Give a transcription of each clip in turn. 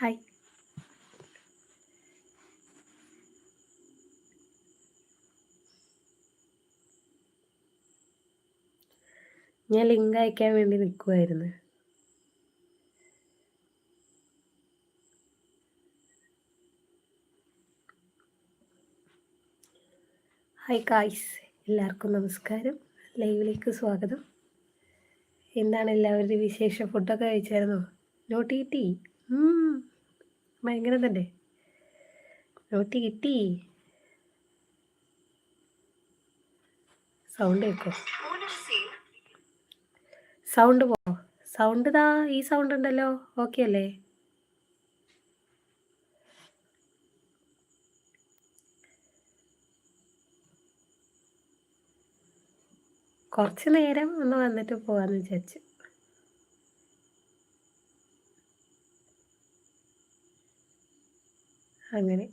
Hi ഞാൻ link അയക്കാൻ വേണ്ടി നിൽക്കുമായിരുന്നു ഹായ് കായ്സ് എല്ലാവർക്കും നമസ്കാരം. ലൈവിലേക്ക് സ്വാഗതം. എന്താണ് എല്ലാവരുടെയും വിശേഷം? ഫുഡൊക്കെ കഴിച്ചായിരുന്നോ? നോട്ട് കിട്ടി ഭയങ്കര തന്നെ നോട്ട് കിട്ടി. സൗണ്ട് കേൾക്കോ സൗണ്ട് പോ സൗണ്ട് ഇതാ ഈ സൗണ്ട് ഉണ്ടല്ലോ ഓക്കെ അല്ലേ? കുറച്ച് നേരം ഒന്ന് വന്നിട്ട് പോവാന്ന് വിചാരിച്ചു. അങ്ങനെ.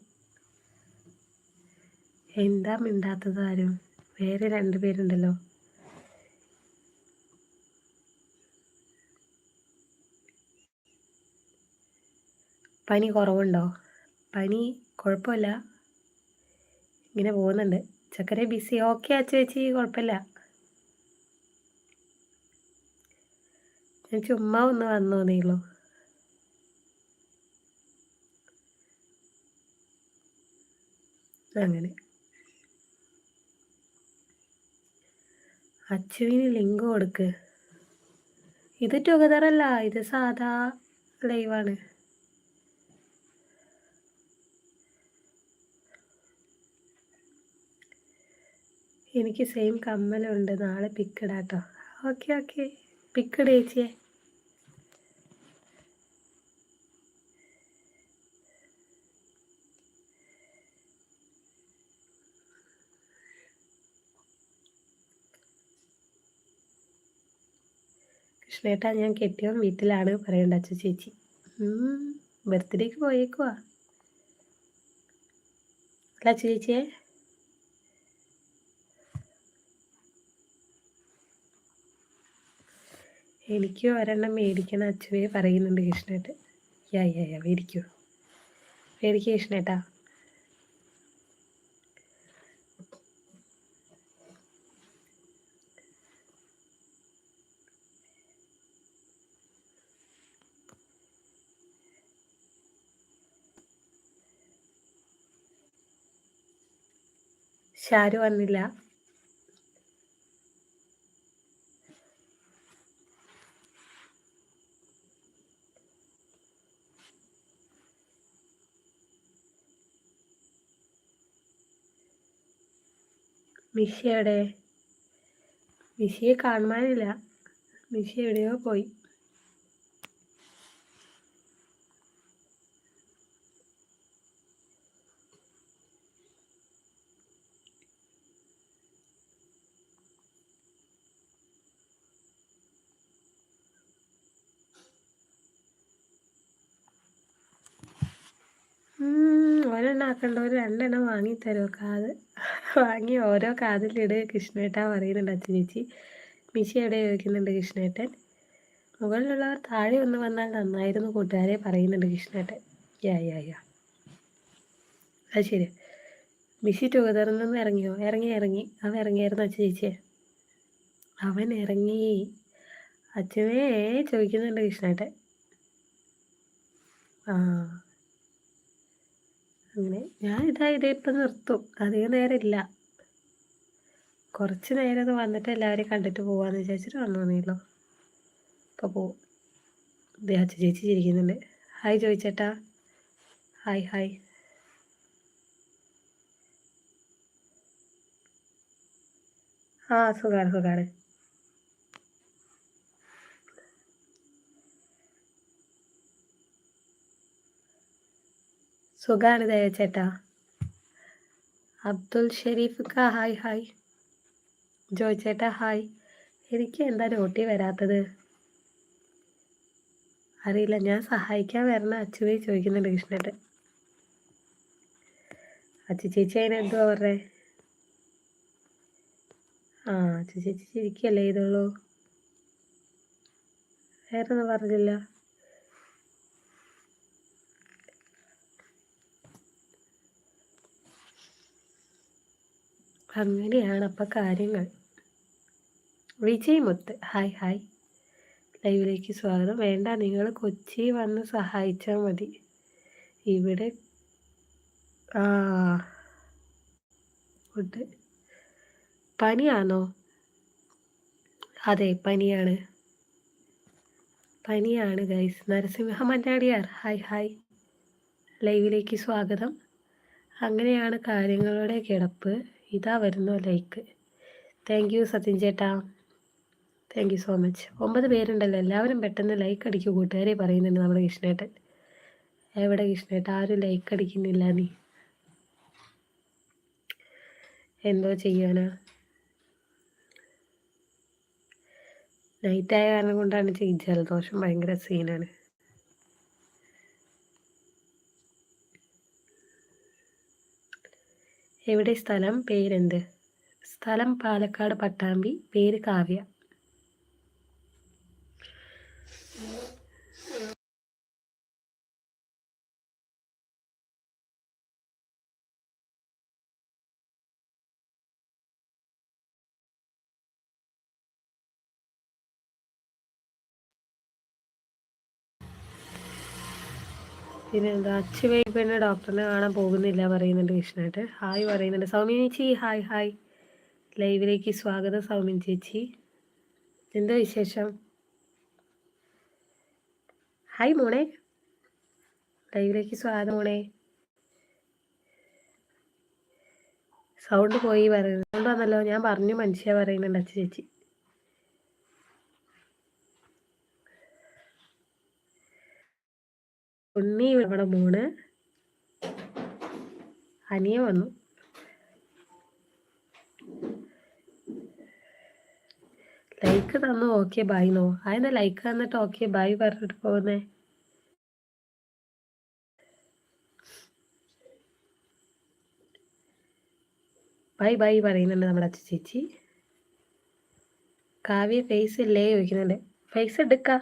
എന്താ മിണ്ടാത്തത് ആരും? വേറെ രണ്ട് പേരുണ്ടല്ലോ. പനി കുറവുണ്ടോ? പനി കുഴപ്പമില്ല. ഇങ്ങനെ പോകുന്നുണ്ട്. ചക്കര ബിസി ഓക്കെ ആ ചേച്ചി കുഴപ്പമില്ല. ഞാൻ ചുമ്മാ ഒന്ന് വന്നോന്നേ ഉള്ളൂ. അങ്ങനെ. അച്ചുവിന് ലിങ്ക് കൊടുക്ക്. ഇത് ടുഗദർ അല്ല ഇത് സാധാ ലൈവാണ് എനിക്ക് സെയിം കമ്മലുണ്ട് നാളെ പിക്കിടാട്ടോ ഓക്കെ ഓക്കെ പിക്കിട് കൃഷ്ണേട്ടാ ഞാൻ കെട്ടിയവൻ വീട്ടിലാണ് പറയണ്ട അച്ഛ ചേച്ചി. ബർത്ത്ഡേക്ക് പോയേക്കുവാ. അല്ല ചേച്ചിയെ? എനിക്ക് ഒരെണ്ണം മേടിക്കണം അച്ചുവേ പറയുന്നുണ്ട് കൃഷ്ണേട്ട് യാ യാ യാ മേടിക്കൂ. മേടിക്കുക കൃഷ്ണേട്ടാ. ഷാരു വന്നില്ല. മിഷി എവിടെ? മിഷിയെ കാണുവാനില്ല മിഷി എവിടെയോ പോയി. ആക്കേണ്ടവർ രണ്ടെണ്ണം വാങ്ങി തരുമോ കാത് വാങ്ങി ഓരോ കാതിലിട് കൃഷ്ണേട്ട പറയുന്നുണ്ട് അച്ഛൻ ചേച്ചി മിശി എവിടെ ചോദിക്കുന്നുണ്ട് കൃഷ്ണേട്ടൻ? മുകളിലുള്ളവർ താഴെ ഒന്ന് വന്നാൽ നന്നായിരുന്നു കൂട്ടുകാരെ പറയുന്നുണ്ട് കൃഷ്ണേട്ടൻ. യാ യാ യാ. അത് ശരി. മിഷി ടുഗദറിൽ നിന്ന് ഇറങ്ങിയോ? ഇറങ്ങി ഇറങ്ങി. അവൻ ഇറങ്ങിയായിരുന്നു അച്ഛൻ ചേച്ചിയെ അവൻ ഇറങ്ങി. അച്ഛനെ ചോദിക്കുന്നുണ്ട് കൃഷ്ണേട്ടൻ. ആ. അങ്ങനെ ഞാൻ ഇതാ ഇപ്പം നിർത്തും. അധികം നേരം ഇല്ല കുറച്ച് നേരം ഒന്ന് വന്നിട്ട് എല്ലാവരെയും കണ്ടിട്ട് പോവാന്ന് വിചാരിച്ചിട്ട് വന്നു തോന്നിയല്ലോ ഇപ്പോൾ പോവും ദേഹച്ച ചേച്ചി ചിരിക്കുന്നുണ്ട്. ഹായ് ചോദിച്ചേട്ടാ ഹായ് ഹായ്. ആ സുഖമാണ് സുഖമാണ് സുഖാണ് ചേട്ടാ. Abdul Sharif hi hi. Joy ചേട്ടാ ഹായ്. എനിക്ക് എന്താ നോട്ടി വരാത്തത്? അറിയില്ല ഞാൻ സഹായിക്കാൻ വരണ അച്ചുവേ ചോദിക്കുന്നുണ്ട് കൃഷ്ണേട്ടൻ. അച്ചു ചേച്ചി അതിന് എന്തുവാ പറഞ്ഞേ? ആ അച്ചു ചേച്ചി ചിരിക്കല്ലേ ഇതുള്ളൂ വേറെ ഒന്നും പറഞ്ഞില്ല. അങ്ങനെയാണ് അപ്പം കാര്യങ്ങൾ. വിജയ് മുത്ത് ഹായ് ഹായ്. ലൈവിലേക്ക് സ്വാഗതം. വേണ്ട നിങ്ങൾ കൊച്ചി വന്ന് സഹായിച്ചാൽ മതി. ഇവിടെ ആ ഫുഡ് പനിയാണോ? അതെ പനിയാണ്. പനിയാണ് guys Narasimha Mannadiar hi hi. ലൈവിലേക്ക് സ്വാഗതം. അങ്ങനെയാണ് കാര്യങ്ങളുടെ കിടപ്പ്. ഇതാ വരുന്നു ലൈക്ക് താങ്ക് യു സത്യൻ ചേട്ടാ. താങ്ക് യു സോ മച്ച് ഒമ്പത് പേരുണ്ടല്ലോ എല്ലാവരും പെട്ടെന്ന് ലൈക്ക് അടിക്കൂ കൂട്ടുകാരെ പറയുന്നുണ്ട് നമ്മുടെ കൃഷ്ണേട്ടൻ. എവിടെ കൃഷ്ണേട്ടൻ ആരും ലൈക്ക് അടിക്കുന്നില്ല നീ. എന്തോ ചെയ്യാനാ? നൈറ്റായ കാരണം കൊണ്ടാണ് ജലദോഷം ഭയങ്കര സീനാണ് എവിടെ സ്ഥലം? പേരെന്ത്? സ്ഥലം പാലക്കാട് പട്ടാമ്പി പേര് കാവ്യ. പിന്നെ എന്താ അച്ചുവേ പിന്നെ ഡോക്ടറിനെ കാണാൻ പോകുന്നില്ല പറയുന്നുണ്ട് കൃഷ്ണായിട്ട്. ഹായ് പറയുന്നുണ്ട്. സൗമ്യ ചേച്ചി ഹായ് ഹായ്. ലൈവിലേക്ക് സ്വാഗതം സൗമ്യ ചേച്ചി. എന്താ വിശേഷം? ഹായ് മോണെ ലൈവിലേക്ക് സ്വാഗതം മോണെ സൗണ്ട് പോയി പറയുന്നത് സൗണ്ട് വന്നല്ലോ ഞാൻ പറഞ്ഞു മനുഷ്യ പറയുന്നുണ്ട് അച്ഛ ചേച്ചി. ഉണ്ണി ഇവിടെ മൂന്ന് അനിയ വന്നു. ലൈക്ക് തന്നു ഓക്കെ ബൈ നോ അതെന്താ ലൈക്ക് തന്നിട്ട് ഓക്കെ ബൈ പറഞ്ഞിട്ട് പോകുന്നേ? ബൈ ബൈ പറയുന്നുണ്ട് നമ്മുടെ അച്ഛ ചേച്ചി. കാവ്യ ഫേസ് ഇല്ലേ ചോദിക്കുന്നുണ്ട്. ഫേസ് എടുക്കാം.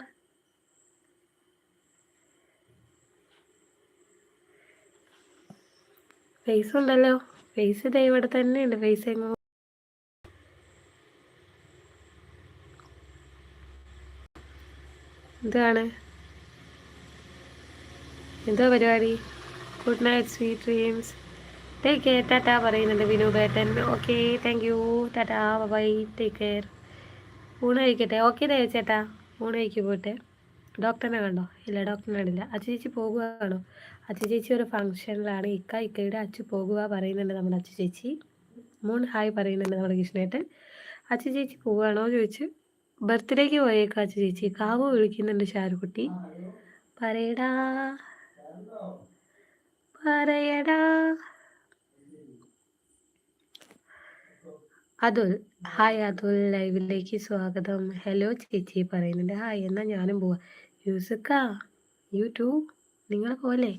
ഫേസ് ഉണ്ടല്ലോ. ഫേസ് ഇതേ ഇവിടെ തന്നെ ഉണ്ട് ഫേസ് എങ്ങോ എന്താണ്? എന്താ പരിപാടി? Good night sweet dreams take care tata പറയുന്നുണ്ട് വിനോദേട്ടൻ okay thank you tata bye take care ഊണ് കഴിക്കട്ടെ? ഓക്കെ ദേവ ചേട്ടാ. ഊണ് കഴിക്കു പോട്ടെ. ഡോക്ടറിനെ കണ്ടോ? ഇല്ല ഡോക്ടറിനെ കണ്ടില്ല. അച്ഛ ചേച്ചി പോകുകയാണോ അച്ഛ ചേച്ചി ഒരു ഫംഗ്ഷനിലാണ്. ഇക്ക ഇക്കയുടെ അച്ഛ പോകുക പറയുന്നുണ്ട് നമ്മുടെ അച്ഛ ചേച്ചി. മൂൺ ഹായ് പറയുന്നുണ്ട് നമ്മുടെ കൃഷ്ണേട്ടൻ. അച്ഛ ചേച്ചി പോവുകയാണോ ചോദിച്ച് ബർത്ത്ഡേക്ക് പോയേക്കാം അച്ഛ ചേച്ചി. കാവ് വിളിക്കുന്നുണ്ട് ഷാരുക്കുട്ടി പറയടാ. പറയടാ. അതുൽ ഹായ് അതുൽ ലൈവിലേക്ക് സ്വാഗതം. ഹലോ ചേച്ചി പറയുന്നുണ്ട്. ഹായ് എന്നാൽ ഞാനും പോവാം. യൂസുക്ക യൂട്യൂബ് നിങ്ങൾ പോലെ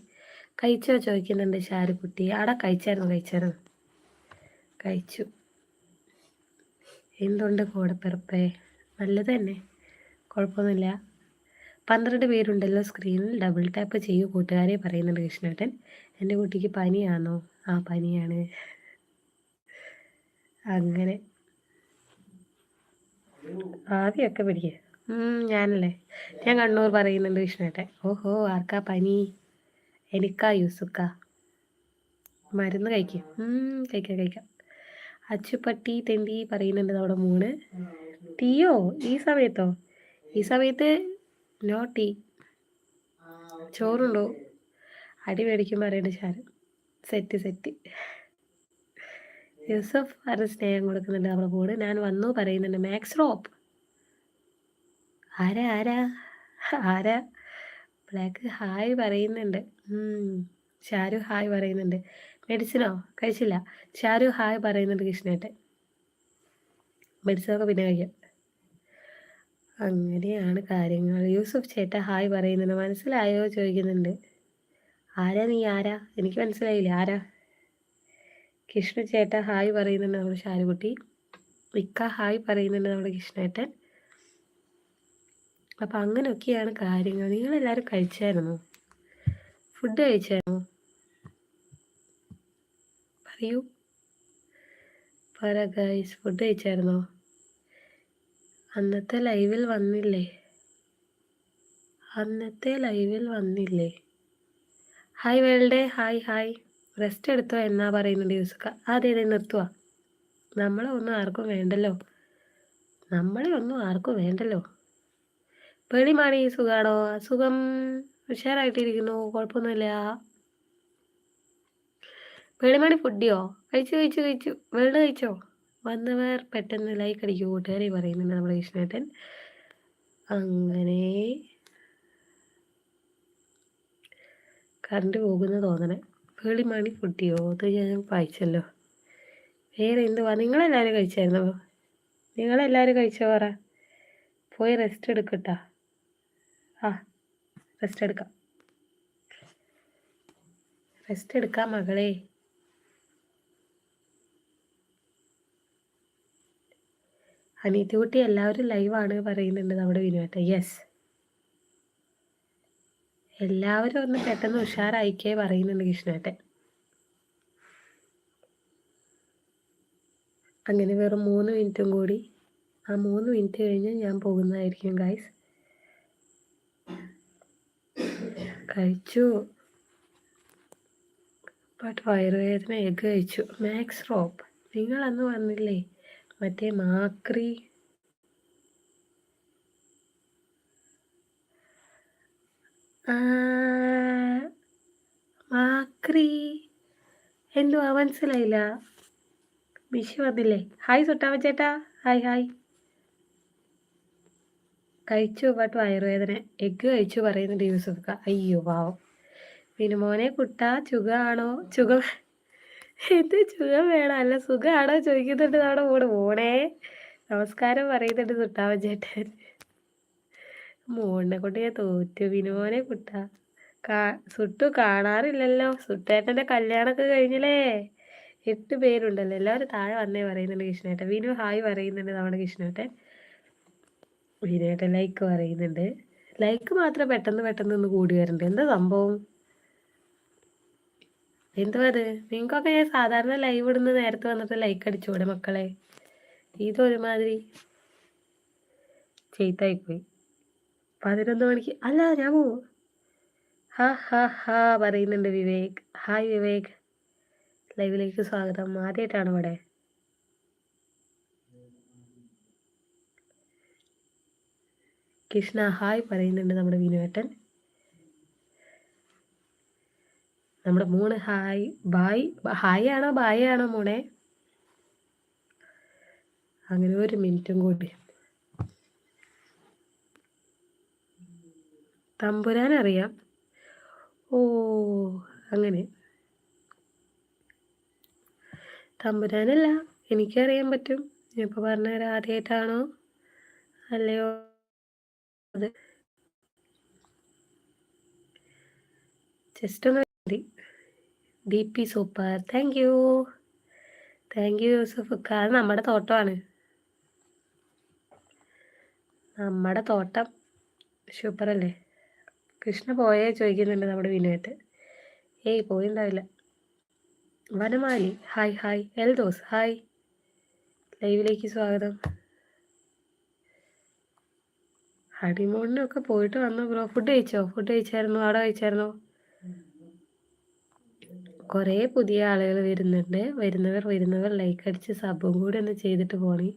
കഴിച്ചോ ചോദിക്കുന്നുണ്ട് ഷാരുക്കുട്ടി ആടെ കഴിച്ചായിരുന്നു കഴിച്ചായിരുന്നു. കഴിച്ചു. എന്തുണ്ട് കൂടപ്പിറപ്പേ? നല്ലത് തന്നെ. കുഴപ്പമൊന്നുമില്ല. പന്ത്രണ്ട് പേരുണ്ടല്ലോ സ്ക്രീനിൽ ഡബിൾ ടാപ്പ് ചെയ്യൂ കൂട്ടുകാരെ പറയുന്നുണ്ട് കൃഷ്ണേട്ടൻ. എന്റെ കുട്ടിക്ക് പനിയാണോ? ആ പനിയാണ്. അങ്ങനെ. ആവിയൊക്കെ പിടിക്കുക ഞാനല്ലേ. ഞാൻ കണ്ണൂർ പറയുന്നുണ്ട് വിഷ്ണുട്ടെ. ഓഹോ ആർക്കാ പനി? എനിക്കാ യൂസുക്ക. മരുന്ന് കഴിക്കും. കഴിക്കാം കഴിക്കാം. അച്ചുപട്ടി തെണ്ടി പറയുന്നുണ്ട് നമ്മുടെ മൂന്ന് ടീയോ? ഈ സമയത്തോ? ഈ സമയത്ത് നോ ടീ. ചോറുണ്ടോ? അടി മേടിക്കും പറയുന്നുണ്ട് ഷാൻ സെറ്റ് സെറ്റ്. യൂസഫ് അത് സ്നേഹം കൊടുക്കുന്നുണ്ട് അവരുടെ കൂടെ? ഞാൻ വന്നു പറയുന്നുണ്ട്. മാക്സ് റോപ്പ് ആരാ ആരാ? ആരാ? ബ്ലാക്ക് ഹായ് പറയുന്നുണ്ട്. ഷാരു ഹായ് പറയുന്നുണ്ട്. മെഡിസിനോ? കഴിച്ചില്ല. ഷാരു ഹായ് പറയുന്നുണ്ട് കൃഷ്ണേട്ടൻ. മെഡിസിനൊക്കെ പിന്നെ കഴിക്കാം. അങ്ങനെയാണ് കാര്യങ്ങൾ. യൂസഫ് ചേട്ട ഹായ് പറയുന്നുണ്ട്. മനസ്സിലായോ? ചോദിക്കുന്നുണ്ട്. ആരാ നീ? ആരാ? എനിക്ക് മനസ്സിലായില്ല. ആരാ? കൃഷ്ണ ചേട്ട ഹായ് പറയുന്നുണ്ട് നമ്മുടെ ഷാരുകുട്ടി ഇക്ക ഹായ് പറയുന്നുണ്ട് നമ്മുടെ കൃഷ്ണേട്ടൻ. അപ്പം അങ്ങനെയൊക്കെയാണ് കാര്യങ്ങൾ. നിങ്ങളെല്ലാവരും കഴിച്ചായിരുന്നു? ഫുഡ് കഴിച്ചായിരുന്നു? പറയൂ. പറ ഗൈസ് ഫുഡ് കഴിച്ചായിരുന്നോ? അന്നത്തെ ലൈവിൽ വന്നില്ലേ? അന്നത്തെ ലൈവിൽ വന്നില്ലേ? ഹായ് വേൾഡേ ഹായ് ഹായ് റെസ്റ്റ് എടുത്തോ എന്നാ പറയുന്നുണ്ട് യൂസുക്ക? അതെ അതെ നിർത്തുക നമ്മളെ ഒന്നും ആർക്കും വേണ്ടല്ലോ. നമ്മളെ ഒന്നും ആർക്കും വേണ്ടല്ലോ. പേടിമാണി സുഖാണോ? സുഖം. ഉഷാറായിട്ടിരിക്കുന്നു. കുഴപ്പമൊന്നുമില്ല. വെളിമണി ഫുഡിയോ? കഴിച്ചു കഴിച്ചു കഴിച്ചു. വെള്ളം കഴിച്ചോ? വന്നവർ പെട്ടെന്ന് ലൈക്ക് അടിക്കൂ കൂട്ടുകാരെ പറയുന്നുണ്ട് നമ്മുടെ കൃഷ്ണേട്ടൻ. അങ്ങനെ. കറണ്ട് പോകുന്ന തോന്നണേ. പേളിമണി കുട്ടിയോ? അത് ഞാൻ വായിച്ചല്ലോ. വേറെ എന്തുവാ? നിങ്ങളെല്ലാവരും കഴിച്ചായിരുന്നോ? നിങ്ങളെല്ലാവരും കഴിച്ചോ പറ. പോയി റെസ്റ്റ് എടുക്കട്ടാ. ആ റെസ്റ്റ് എടുക്കാം. റെസ്റ്റ് എടുക്കാം മകളെ. അനീറ്റുകുട്ടി എല്ലാവരും ലൈവാണ് പറയുന്നുണ്ട് നമ്മുടെ വിനുവേട്ട യെസ് എല്ലാവരും ഒന്ന് പെട്ടെന്ന് ഉഷാറായിക്കേ പറയുന്നുണ്ട് കൃഷ്ണേട്ടൻ. അങ്ങനെ വെറും മൂന്ന് മിനിറ്റും കൂടി. ആ മൂന്ന് മിനിറ്റ് കഴിഞ്ഞ് ഞാൻ പോകുന്നതായിരിക്കും ഗായ്സ് കഴിച്ചു. ബട്ട് വയറുവേദന എഗ് കഴിച്ചു. മാക്സ് റോപ്പ് നിങ്ങളന്ന് വന്നില്ലേ? മറ്റേ മാക്രി മാക്രി. എന്തുവാ മനസ്സിലായില്ല. വിഷു വന്നില്ലേ. ഹായ് സുട്ടാവ ചേട്ടാ. ഹായ് ഹായ് കഴിച്ചു പാട്ട് വയറുവേദന. എഗ്ഗ് കഴിച്ചു പറയുന്നുണ്ട് യൂസുഫ്ക്ക അയ്യോ പാവം. പിന്നെ മോനെ കുട്ട ചുഖാണോ? ചുഖം. എന്ത് സുഖം വേണം? അല്ല സുഖമാണോ ചോദിക്കുന്നുണ്ട് നമ്മുടെ കൂടെ. മോണേ നമസ്കാരം പറയുന്നുണ്ട് സുട്ടാവൻ ചേട്ടൻ. മോണിനെ കൊണ്ട് ഞാൻ തോറ്റു വിനുമോനെ കുട്ട. കാ സുട്ടു കാണാറില്ലല്ലോ. സുട്ടേട്ടന്റെ കല്യാണമൊക്കെ കഴിഞ്ഞില്ലേ? എട്ട് പേരുണ്ടല്ലോ. എല്ലാവരും താഴെ വന്നേ പറയുന്നുണ്ട് കൃഷ്ണേട്ടൻ. വിനു ഹായ് പറയുന്നുണ്ട് നമ്മുടെ കൃഷ്ണേട്ടൻ. വിനുവേട്ടൻ ലൈക്ക് പറയുന്നുണ്ട്. ലൈക്ക് മാത്രം പെട്ടെന്ന് പെട്ടെന്ന് ഒന്ന് കൂടി വരുന്നുണ്ട് എന്താ സംഭവം? എന്തുവാ അത്? നിങ്ങൾക്കൊക്കെ ഞാൻ സാധാരണ ലൈവ് ഇടുന്ന നേരത്തെ വന്നിട്ട് ലൈക്ക് അടിച്ചൂടെ മക്കളെ? ഇതൊരുമാതിരി ചെയ്ത്തായിപ്പോയി പതിനൊന്ന് മണിക്ക്. അല്ല ഞാൻ പോവും ഹാ ഹാ ഹാ പറയുന്നുണ്ട് വിവേക്. ഹായ് വിവേക്. ലൈവിലേക്ക് സ്വാഗതം. ആദ്യമായിട്ടാണ് ഇവിടെ? കൃഷ്ണ ഹായ് പറയുന്നുണ്ട് നമ്മുടെ വിനുവേട്ടൻ. നമ്മുടെ മൂണ് ഹായ് ബായ്. ഹായ് ആണോ ബായ് ആണോ മോണെ അങ്ങനെ ഒരു മിനിറ്റും കൂടി തമ്പുരാൻ അറിയാം ഓ അങ്ങനെ. തമ്പുരാനല്ല എനിക്കറിയാൻ പറ്റും. ഇപ്പോൾ പറഞ്ഞ ആദ്യമായിട്ടാണോ അല്ലയോ? അത്. ജസ്റ്റ് ഒന്ന് D P super thank you thank you Yusuf അത് നമ്മുടെ തോട്ടമാണ്. നമ്മുടെ തോട്ടം. സൂപ്പർ അല്ലേ? കൃഷ്ണ പോയേ ചോദിക്കുന്നുണ്ട് നമ്മുടെ വിനുവായിട്ട് ഏയ് പോയിണ്ടാവില്ല. Vanamali hi hi. Eldos hi. ലൈവിലേക്ക് സ്വാഗതം. ഹണിമൂണിനൊക്കെ പോയിട്ട് വന്നു ബ്രോ. ഫുഡ് കഴിച്ചോ? ഫുഡ് കഴിച്ചായിരുന്നു? അവിടെ കഴിച്ചായിരുന്നോ? കുറേ പുതിയ ആളുകൾ വരുന്നുണ്ട്. വരുന്നവർ വരുന്നവർ ലൈക്ക് അടിച്ച് സബും കൂടി ഒന്ന് ചെയ്തിട്ട് പോണേ.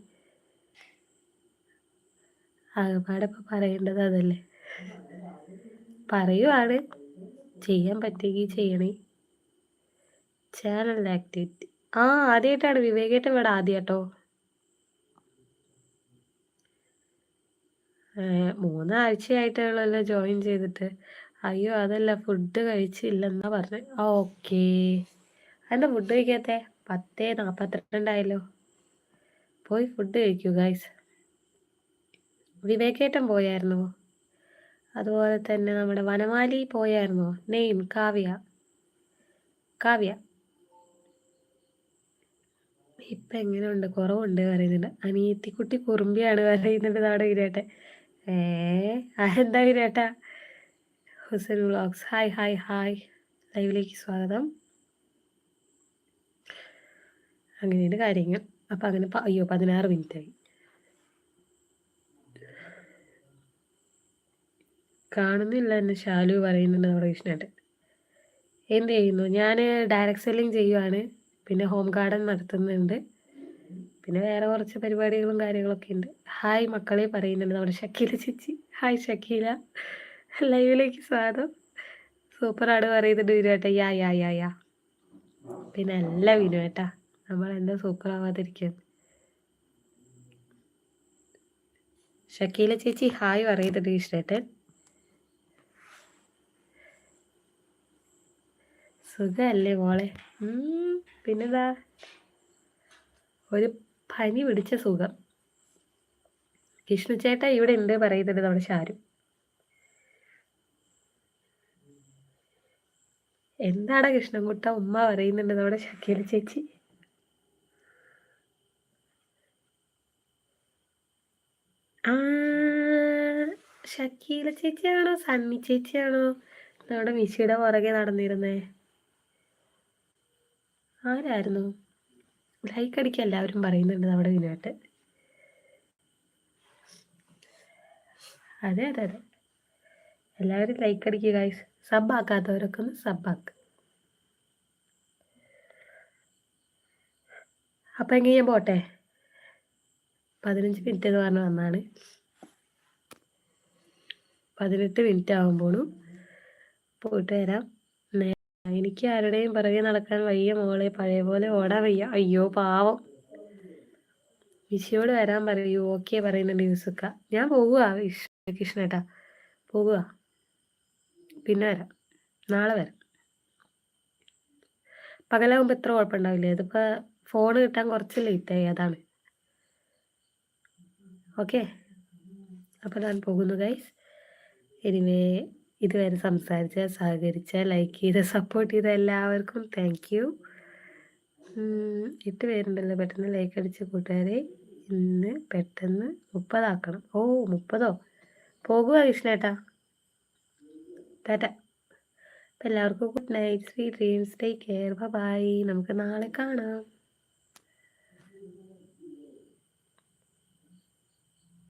ആകെപ്പാടെ ഇപ്പം പറയേണ്ടത് അതല്ലേ. പറയുവാണ്. ചെയ്യാൻ പറ്റുമെങ്കിൽ ചെയ്യണേ. ചാനൽ ആക്ടിവിറ്റി ആ ആദ്യമായിട്ടാണ് വിവേകേട്ടൻ ഇവിടെ ആദ്യമായിട്ടോ കേട്ടോ മൂന്നാഴ്ചയായിട്ടുള്ളല്ലോ ജോയിൻ ചെയ്തിട്ട്. അയ്യോ അതല്ല ഫുഡ് കഴിച്ചില്ലെന്നാ പറഞ്ഞത് ഓക്കേ അതെന്താ ഫുഡ് കഴിക്കാത്ത? പത്തേ നാൽപ്പത്തിരണ്ടായല്ലോ പോയി ഫുഡ് കഴിക്കൂ ഗൈസ് വിവേകേട്ടൻ പോയായിരുന്നോ? അതുപോലെ തന്നെ നമ്മുടെ വനമാലി പോയായിരുന്നോ? നെയിം കാവ്യ. കാവ്യ. ഇപ്പൊ എങ്ങനെയുണ്ട്? കുറവുണ്ട് പറയുന്നുണ്ട്. അനിയത്തിക്കുട്ടി കുറുമ്പിയാണ് പറയുന്നുണ്ട് നാടെ വിരേട്ടെ. ഏ അതെന്താ വിരേട്ട? Hussain vlogs. Hi hi hi. ലൈവിലേക്ക് സ്വാഗതം. അങ്ങനെയാണ് കാര്യങ്ങൾ. അപ്പൊ അങ്ങനെ അയ്യോ പതിനാറ് മിനിറ്റ് കാണുന്നില്ല എന്നെ ഷാലു പറയുന്നുണ്ട് നമ്മുടെ കൃഷ്ണേട്ടൻ. എന്ത് ചെയ്യുന്നു? ഞാൻ ഡയറക്റ്റ് സെല്ലിങ് ചെയ്യുവാണ്. പിന്നെ ഹോം ഗാർഡൻ നടത്തുന്നുണ്ട്. പിന്നെ വേറെ കുറച്ച് പരിപാടികളും കാര്യങ്ങളൊക്കെ ഉണ്ട്. ഹായ് മക്കളെ പറയുന്നുണ്ട് നമ്മുടെ ഷക്കീല ചേച്ചി. ഹായ് ഷക്കീല. ലൈവിലേക്ക് സ്വാഗതം. സൂപ്പറാണ് പറയുന്നുണ്ട് വിനുവേട്ട യാ യാ യാ യാ പിന്നെ അല്ല വിനുവേട്ട നമ്മൾ എന്താ സൂപ്പർ ആവാതിരിക്കുന്നത് ഷക്കീല ചേച്ചി ഹായ് പറയുന്നുണ്ട് കൃഷ്ണേട്ടൻ. സുഖമല്ലേ മോളെ. പിന്നെന്താ? ഒരു പനി പിടിച്ച സുഖം. ചേട്ട ഇവിടെ ഉണ്ട് പറയുന്നുണ്ട് നമ്മുടെ ഷാരു. എന്താടാ കൃഷ്ണൻകുട്ട ഉമ്മ പറയുന്നുണ്ട് നമ്മുടെ ഷക്കീല ചേച്ചി? ആ ഷക്കീല ചേച്ചിയാണോ സണ്ണി ചേച്ചിയാണോ? നമ്മുടെ മിശിയുടെ പുറകെ നടന്നിരുന്നേ. ആരായിരുന്നു? ലൈക്ക് അടിക്കാൻ എല്ലാവരും പറയുന്നുണ്ട് നമ്മുടെ വിനോട്ട്. അതെ അതെ അതെ. എല്ലാവരും ലൈക്ക് അടിക്കുക ഗൈസ് സബ് ആക്കാത്തവരൊക്കെ ഒന്ന് സബ് ആക്കുക അപ്പം എങ്ങനെ ഞാൻ പോട്ടെ? പതിനഞ്ച് മിനിറ്റ് എന്ന് പറഞ്ഞ് വന്നാണ്. പതിനെട്ട് മിനിറ്റ് ആകുമ്പോഴും പോയിട്ട് വരാം. എനിക്ക് ആരുടെയും പിറകെ നടക്കാൻ വയ്യ മോളെ. പഴയ പോലെ ഓടാൻ വയ്യ. അയ്യോ പാവം. വിഷയോട് വരാൻ പറയൂ. ഓക്കെ പറയുന്നുണ്ട് യൂസുക്ക ഞാൻ പോകുക കൃഷ്ണേട്ടാ പോകുക പിന്നെ വരാം. നാളെ വരാം. പകലാകുമ്പോൾ എത്ര കുഴപ്പമുണ്ടാവില്ലേ? ഇതിപ്പോൾ ഫോൺ കിട്ടാൻ കുറച്ച് ലേറ്റ് ആയി അതാണ്. ഓക്കെ. അപ്പോൾ ഞാൻ പോകുന്നു ഗൈസ് എനിവേ ഇതുവരെ സംസാരിച്ച സഹകരിച്ച ലൈക്ക് ചെയ്ത സപ്പോർട്ട് ചെയ്ത എല്ലാവർക്കും താങ്ക് യു എട്ട് പേരുണ്ടല്ലോ പെട്ടെന്ന് ലൈക്ക് അടിച്ച കൂട്ടുകാരെ ഇന്ന് പെട്ടെന്ന് മുപ്പതാക്കണം. ഓ മുപ്പതോ? പോകുക കൃഷ്ണേട്ടാ ടാറ്റ. അപ്പം എല്ലാവർക്കും good night sweet dreams take care bye നമുക്ക് നാളെ കാണാം.